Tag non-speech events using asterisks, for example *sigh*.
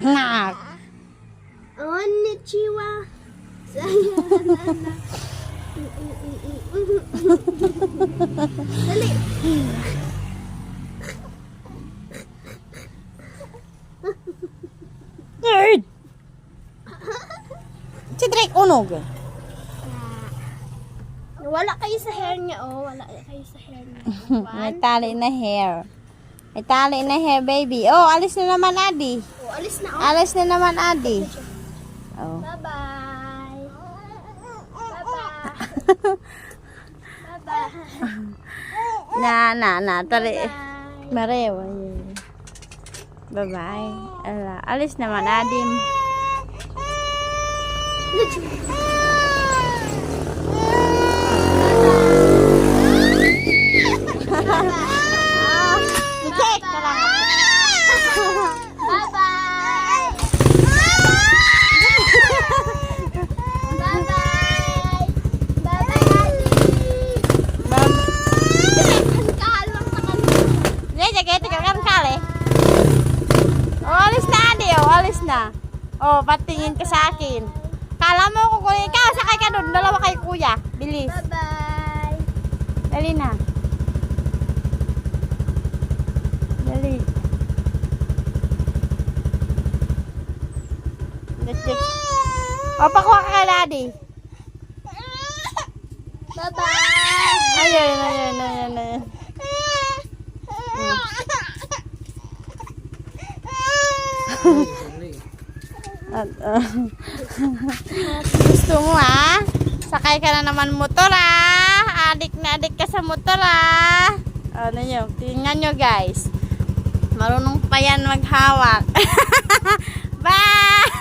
Ngak. Konnichiwa. Sayonara. Dali. Third. Si Drake unog. Wala kayo sa hair niya, oh. Wala kayo sa hair niya. *laughs* May tali na hair. May tali na hair, baby. Oh, alis na naman, Adi. Oh, alis na, oh. Alis na naman, Adi. Oh. Bye-bye. Bye-bye. Bye-bye. Na, na, na. Tali. Marewa. Bye-bye. Ala, alis naman, Adi. Check Kan kali. Oh, alis na, Adi. Oh, alis na. Oh, patingin ka sa akin. Kala mo kukunin ka, sakay ka doon. Dalawa kay kuya. Bilis. Bye-bye. Dali na. Dali. Let's. O, pakuha ka kay daddy. Bye-bye. Ayun, ayun, ayun, ayun. Gusto mo ha? Sakay ka na naman motor ha? Adik na adik ka sa motor ha? Ano nyo? Tingnan nyo guys. Marunong pa yan maghawak. *laughs* Bye!